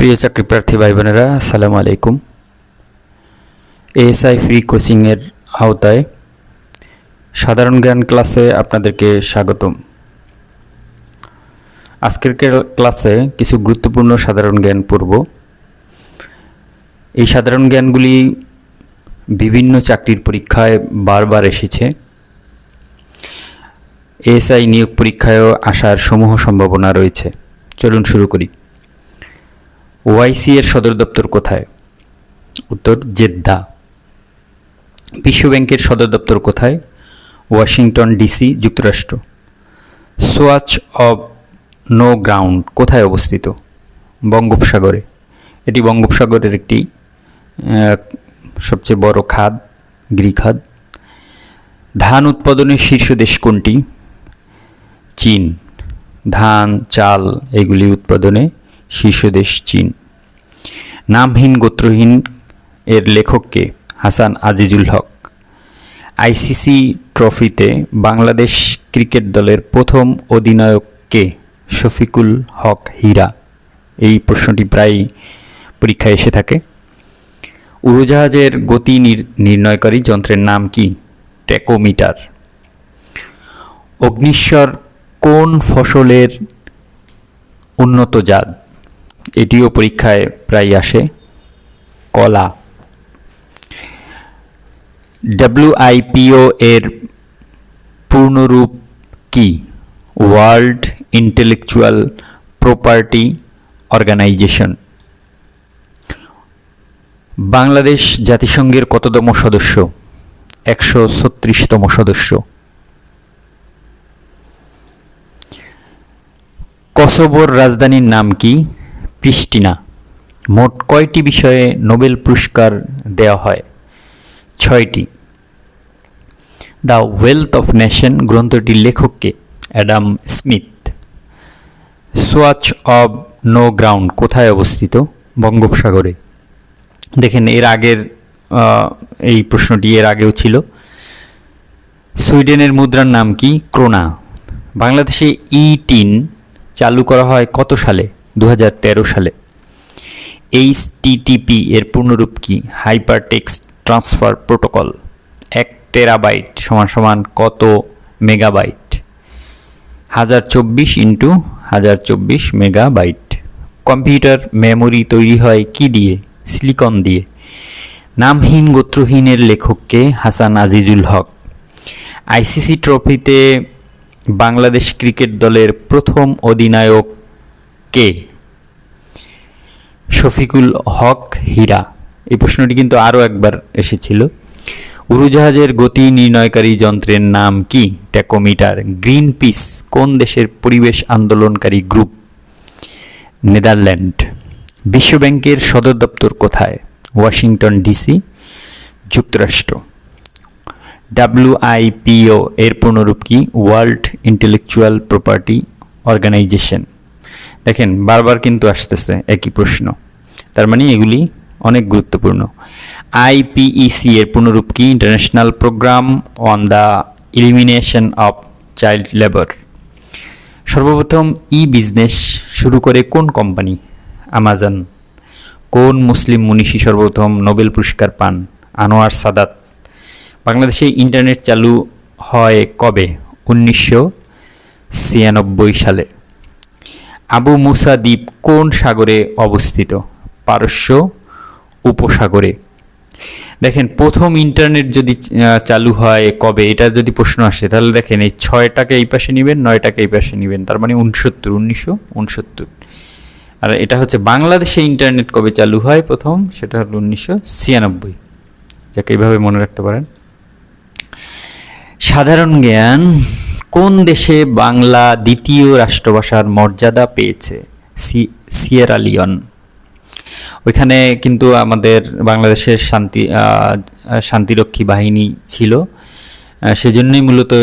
প্রিয় চাকরি প্রার্থী ভাই বোনেরা আসসালামু আলাইকুম। এএসআই ফ্রি কোচিংয়ের আওতায় সাধারণ জ্ঞান ক্লাসে আপনাদেরকে স্বাগতম। আজকের ক্লাসে কিছু গুরুত্বপূর্ণ সাধারণ জ্ঞান পড়ব। এই সাধারণ জ্ঞানগুলি বিভিন্ন চাকরির পরীক্ষায় বারবার এসেছে। এএসআই নিয়োগ পরীক্ষায়ও আসার সমূহ সম্ভাবনা রয়েছে। চলুন শুরু করি। ওআইসি এর সদর দপ্তর কোথায়? উত্তর, জেদ্দা। বিশ্ব ব্যাংকের সদর দপ্তর কোথায়? ওয়াশিংটন ডিসি, যুক্তরাষ্ট্র। সোয়াচ অব নো গ্রাউন্ড কোথায় অবস্থিত? বঙ্গোপসাগরে। এটি বঙ্গোপসাগরের একটি সবচেয়ে বড় খাদ গৃখাদ ধান উৎপাদনের শীর্ষ দেশ কোনটি? চীন। ধান, চাল, এগুলি উৎপাদনে শীর্ষ দেশ চীন। নামহীন গোত্রহীন এর লেখককে হাসান আজিজুল হক। আইসিসি ট্রফিতে বাংলাদেশ ক্রিকেট দলের প্রথম অধিনায়ককে শফিকুল হক হীরা। এই প্রশ্নটি প্রায় পরীক্ষায় এসে থাকে। উড়োজাহাজের গতি নির- নির্ণয়কারী যন্ত্রের নাম কি? টেকোমিটার অগ্নিশ্বর কোন ফসলের উন্নত জাত? এটিও পরীক্ষায় প্রায় আসে। কলা। ডাব্লিউআইপিও এর পূর্ণরূপ কি? World intellectual property organization Bangladesh জাতিসংঘের কততম সদস্য? একশো ছত্রিশতম সদস্য। কসোবোর রাজধানীর নাম কি? প্রিস্টিনা মোট কয়টি বিষয়ে নোবেল পুরস্কার দেওয়া হয়? ছয়টি। দ্য ওয়েলথ অফ নেশন গ্রন্থটির লেখককে Adam Smith. Swatch of no ground কোথায় অবস্থিত? বঙ্গোপসাগরে। দেখেন, এর আগের এই প্রশ্নটি এর আগেও ছিল। সুইডেনের মুদ্রার নাম কি? ক্রোনা। বাংলাদেশে ই টিন চালু করা হয় কত সালে? দু হাজার তেরো সালে। এইচ টিটিপি এর পূর্ণরূপ কি? Hyper text transfer protocol. এক টেরাবাইট সমান সমান কত মেগাবাইট? হাজার চব্বিশ ইন্টু হাজার চব্বিশ মেগাবাইট। কম্পিউটার মেমোরি তৈরি হয় কি দিয়ে? সিলিকন দিয়ে। নামহীন গোত্রহীনের লেখককে হাসান আজিজুল হক। আইসিসি ট্রফিতে বাংলাদেশ ক্রিকেট দলের প্রথম অধিনায়ক কে? শফিকুল হক হীরা। এই প্রশ্নটি কিন্তু আরও একবার এসেছিল। উড়োজাহাজের গতি নির্ণয়কারী যন্ত্রের নাম কি? ট্যাকোমিটার। গ্রিন পিস কোন দেশের পরিবেশ আন্দোলনকারী গ্রুপ? নেদারল্যান্ড। বিশ্বব্যাংকের সদর দপ্তর কোথায়? Washington DC. যুক্তরাষ্ট্র। ডাব্লিউআইপিও এর পুনরূপ কি? World intellectual property organization. দেখেন, বারবার কিন্তু আসতেছে একই প্রশ্ন। তার মানে এগুলি অনেক গুরুত্বপূর্ণ। আইপিইসি এর পুনরূপ কি? International programme on the elimination of child labour সর্বপ্রথম ই বিজনেস শুরু করে কোন কোম্পানি আমাজন কোন মুসলিম মনীষী সর্বপ্রথম নোবেল পুরস্কার পান? আনোয়ার সাদাত বাংলাদেশে ইন্টারনেট চালু হয় কবে? উনিশশো ছিয়ানব্বই সালে। আবু মুসা দ্বীপ কোন সাগরে অবস্থিত? পারস্য উপসাগরে। দেখেন, প্রথম ইন্টারনেট যদি চালু হয় কবে? এটা যদি প্রশ্ন আসে, তাহলে দেখেন এই ছয়টাকে এই পাশে নেবেন, নয়টাকে এই পাশে নেবেন। তার মানে উনসত্তর উনিশশো উনসত্তর আর এটা হচ্ছে বাংলাদেশে ইন্টারনেট কবে চালু হয় প্রথম? সেটা হলো উনিশশো ছিয়ানব্বই। যাকে এইভাবে মনে রাখতে পারেন। সাধারণ জ্ঞান কোন দেশে বাংলা দ্বিতীয় রাষ্ট্রভাষার মর্যাদা পেয়েছে? সি- সিয়েরা লিওন। ওইখানে কিন্তু আমাদের বাংলাদেশের শান্তি শান্তিরক্ষী বাহিনী ছিল। সেজন্যই মূলত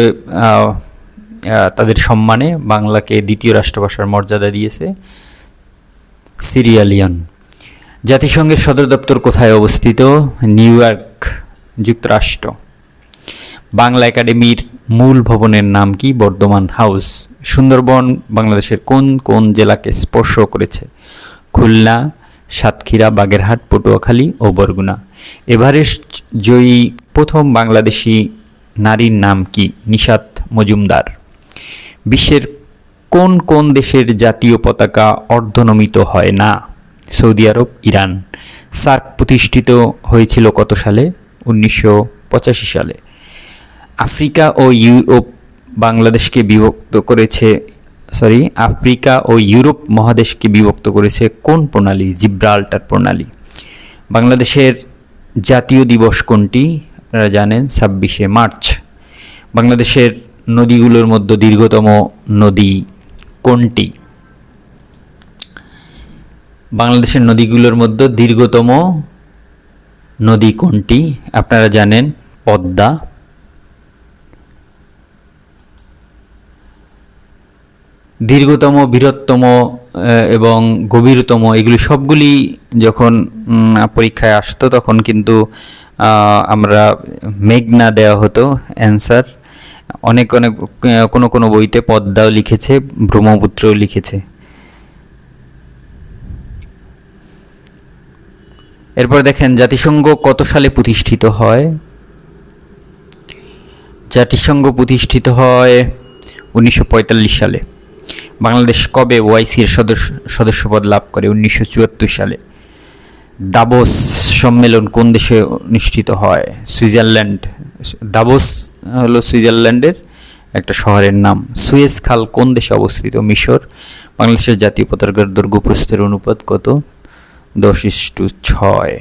তাদের সম্মানে বাংলাকে দ্বিতীয় রাষ্ট্রভাষার মর্যাদা দিয়েছে সিরিয়ালিয়ন জাতিসংঘের সদর দপ্তর কোথায় অবস্থিত? নিউ ইয়র্ক, যুক্তরাষ্ট্র। বাংলা একাডেমির মূল ভবনের নাম কি? বর্ধমান হাউস। সুন্দরবন বাংলাদেশের কোন কোন জেলাকে স্পর্শ করেছে? খুলনা, সাতক্ষীরা, বাগেরহাট, পটুয়াখালী ও বরগুনা। এভারেস্ট জয়ী প্রথম বাংলাদেশি নারীর নাম কি? নিশাত মজুমদার। বিশ্বের কোন কোন দেশের জাতীয় পতাকা অর্ধনমিত হয় না? সৌদি আরব, ইরান। সার্ক প্রতিষ্ঠিত হয়েছিল কত সালে? উনিশশো পঁচাশি সালে। আফ্রিকা ও ইউরোপ বাংলাদেশকে বিভক্ত করেছে সরি আফ্রিকা ও ইউরোপ মহাদেশকে বিভক্ত করেছে কোন প্রণালী? জিব্রাল্টার প্রণালী। বাংলাদেশের জাতীয় দিবস কোনটি? আপনারা জানেন, ছাব্বিশে মার্চ। বাংলাদেশের নদীগুলোর মধ্যে দীর্ঘতম নদী কোনটি? বাংলাদেশের নদীগুলোর মধ্যে দীর্ঘতম নদী কোনটি? আপনারা জানেন, পদ্মা। দীর্ঘতম, বৃহত্তম এবং গভীরতম, এগুলি সবগুলি যখন পরীক্ষায় আসতো তখন কিন্তু আমরা মেঘনা দেওয়া হতো, অ্যান্সার। অনেক অনেক কোনো কোনো বইতে পদ্মাও লিখেছে, ব্রহ্মপুত্রও লিখেছে। এরপর দেখেন, জাতিসংঘ কত সালে প্রতিষ্ঠিত হয়? জাতিসংঘ প্রতিষ্ঠিত হয় উনিশশো পঁয়তাল্লিশ সালে। বাংলাদেশ কবে ওআইসির সদস্য সদস্যপদ লাভ করে? উনিশশো চুয়াত্তর সালে। দাবোস সম্মেলন কোন দেশে অনুষ্ঠিত হয়? সুইজারল্যান্ড। দাবোস হলো সুইজারল্যান্ডের একটা শহরের নাম। সুয়েজ খাল কোন দেশে অবস্থিত? মিশর। বাংলাদেশের জাতীয় পতাকার দৈর্ঘ্য প্রস্থের অনুপাত কত? দশ ইস্টু ছয়।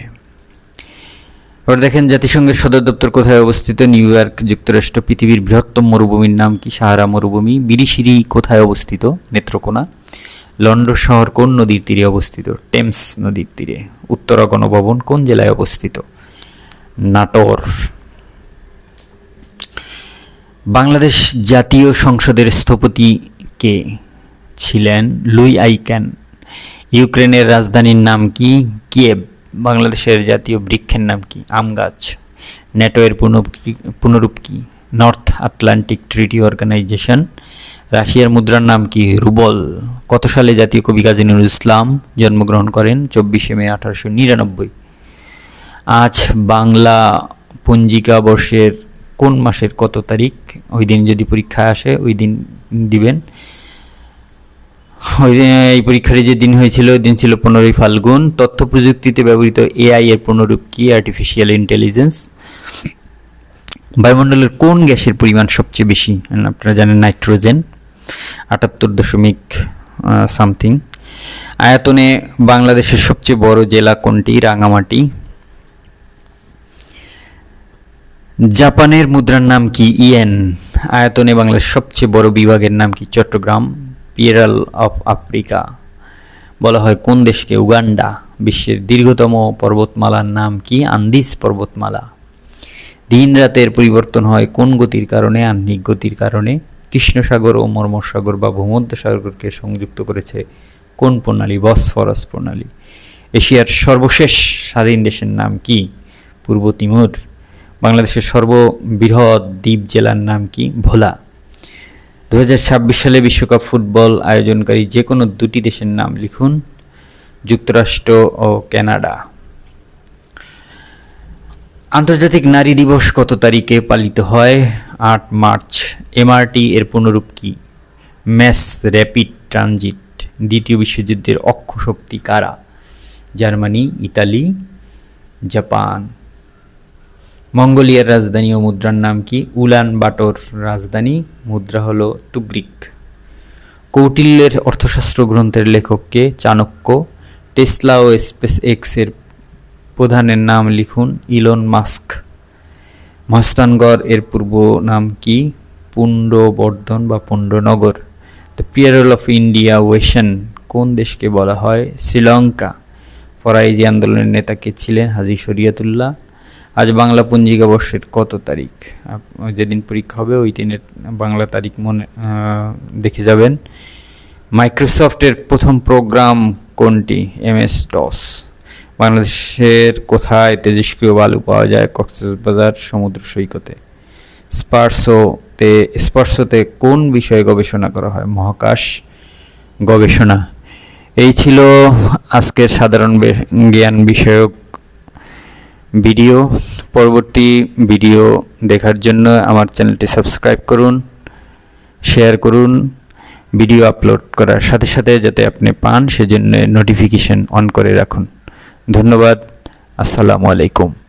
এবার দেখেন জাতিসংঘের সদর দপ্তর কোথায় অবস্থিত? নিউ ইয়র্ক, যুক্তরাষ্ট্র, পৃথিবীর বৃহত্তম মরুভূমির নাম কি? সাহারা মরুভূমি। বিরিশিরি কোথায় অবস্থিত? নেত্রকোনা। লন্ডন শহর কোন নদীর তীরে অবস্থিত? টেমস নদীর তীরে। উত্তরা গণভবন কোন জেলায় অবস্থিত? নাটোর। বাংলাদেশ জাতীয় সংসদের স্থপতি কে ছিলেন? লুই আইক্যান ইউক্রেনের রাজধানীর নাম কি? কিয়েভ। বাংলাদেশের জাতীয় বৃক্ষের নাম কি? আম গাছ। ন্যাটো এর পুনরূপ কি? North atlantic treaty organization. রাশিয়ার মুদ্রার নাম কি? রুবল। কত সালে জাতীয় কবি কাজী নজরুল ইসলাম জন্মগ্রহণ করেন? চব্বিশে মে আঠারোশো নিরানব্বই। আজ বাংলা পঞ্জিকা বর্ষের কোন মাসের কত তারিখ? ওই দিন যদি পরীক্ষা আসে, ওই দিন দিবেন। এই পরীক্ষার যে দিন হয়েছিল দিন ছিল পনেরোই ফাল্গুন। তথ্য প্রযুক্তিতে ব্যবহৃত এআই এর পুনরূপ কি? আর্টিফিশিয়াল ইন্টেলিজেন্স বায়ুমণ্ডলের কোন গ্যাসের পরিমাণ সবচেয়ে বেশি? আপনারা জানেন নাইট্রোজেন, আটাত্তর দশমিক সামথিং। আয়তনে বাংলাদেশের সবচেয়ে বড় জেলা কোনটি? রাঙামাটি। জাপানের মুদ্রার নাম কি? ইয়েন। আয়তনে বাংলাদেশের সবচেয়ে বড় বিভাগের নাম কি? চট্টগ্রাম। পিরাল অফ আফ্রিকা বলা হয় কোন দেশকে? উগান্ডা, বিশ্বের দীর্ঘতম পর্বতমালার নাম কি? আন্দিজ পর্বতমালা। দিন রাতের পরিবর্তন হয় কোন গতির কারণে? আহ্নিক গতির কারণে। কৃষ্ণসাগর ও মর্মসাগর বা ভূমধ্যসাগরকে সংযুক্ত করেছে কোন প্রণালী? বসফরাস প্রণালী। এশিয়ার সর্বশেষ স্বাধীন দেশের নাম কি? পূর্ব তিমুর। বাংলাদেশের সর্ববৃহৎ দ্বীপ জেলার নাম কি? ভোলা। দু হাজার ছাব্বিশ সালে বিশ্বকাপ ফুটবল আয়োজনকারী যে কোনো দুটি দেশের নাম লিখুন, যুক্তরাষ্ট্র ও কানাডা। আন্তর্জাতিক নারী দিবস কত তারিখে পালিত হয়? আট মার্চ। এমআরটি এর পুনরূপ কি? Mass rapid transit. দ্বিতীয় বিশ্বযুদ্ধের অক্ষ শক্তি কারা? Germany, Italy, Japan. মঙ্গোলিয়ার রাজধানী ও মুদ্রার নাম কি? উলান বাটর রাজধানী, মুদ্রা হলো তুগ্রিক। কৌটিল্যের অর্থশাস্ত্র গ্রন্থের লেখককে চাণক্য। টেসলা ও স্পেস এক্সের প্রধানের নাম লিখুন ইলন মাস্ক। মস্তানগড় এর পূর্ব নাম কি? পুণ্ডবর্ধন বা Pundranagar. The pearl of India ocean, কোন দেশকে বলা হয়? শ্রীলঙ্কা। ফরাইজি আন্দোলনের নেতাকে ছিলেন হাজি শরিয়াতুল্লাহ? আজ বাংলা পঞ্জিকা বর্ষের কত তারিখ? যেদিন পরীক্ষা হবে, ওই দিনের বাংলা তারিখ মনে দেখে যাবেন। মাইক্রোসফটের প্রথম প্রোগ্রাম কোনটি? এমএস ডস বাংলাদেশের কোথায় তেজস্ক্রিয় বালু পাওয়া যায়? কক্সবাজার সমুদ্র সৈকতে। স্পার্শোতে স্পর্শতে কোন বিষয়ে গবেষণা করা হয়? মহাকাশ গবেষণা। এই ছিল আজকের সাধারণ জ্ঞান বিষয়ক ভিডিও, পরবর্তী ভিডিও দেখার জন্য আমার চ্যানেলটি সাবস্ক্রাইব করুন, শেয়ার করুন, ভিডিও আপলোড করার সাথে সাথে যাতে আপনি পান, সেজন্য নোটিফিকেশন অন করে রাখুন। ধন্যবাদ, আসসালামু আলাইকুম।